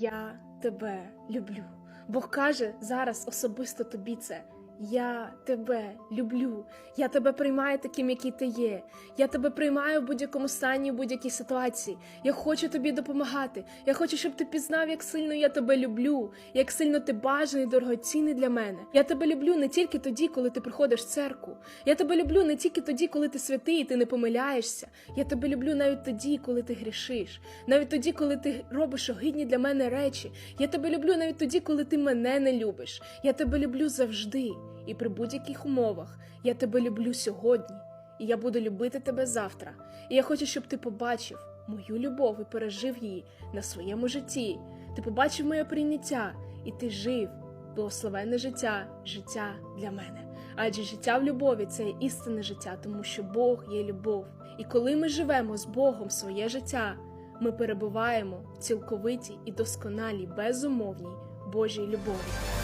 Я тебе люблю. Бог каже зараз особисто тобі це. Я тебе люблю. Я тебе приймаю таким, який ти є. Я тебе приймаю в будь-якому стані, в будь-якій ситуації. Я хочу тобі допомагати. Я хочу, щоб ти пізнав, як сильно я тебе люблю, як сильно ти бажаний, дорогоцінний для мене. Я тебе люблю не тільки тоді, коли ти приходиш в церкву. Я тебе люблю не тільки тоді, коли ти святий і ти не помиляєшся. Я тебе люблю навіть тоді, коли ти грішиш, навіть тоді, коли ти робиш огидні для мене речі. Я тебе люблю навіть тоді, коли ти мене не любиш. Я тебе люблю завжди і при будь-яких умовах. Я тебе люблю сьогодні, і я буду любити тебе завтра. І я хочу, щоб ти побачив мою любов і пережив її на своєму житті. Ти побачив моє прийняття, і ти жив благословенне життя, життя для мене. Адже життя в любові це є істинне життя, тому що Бог є любов. І коли ми живемо з Богом своє життя, ми перебуваємо в цілковитій і досконалій безумовній Божій любові.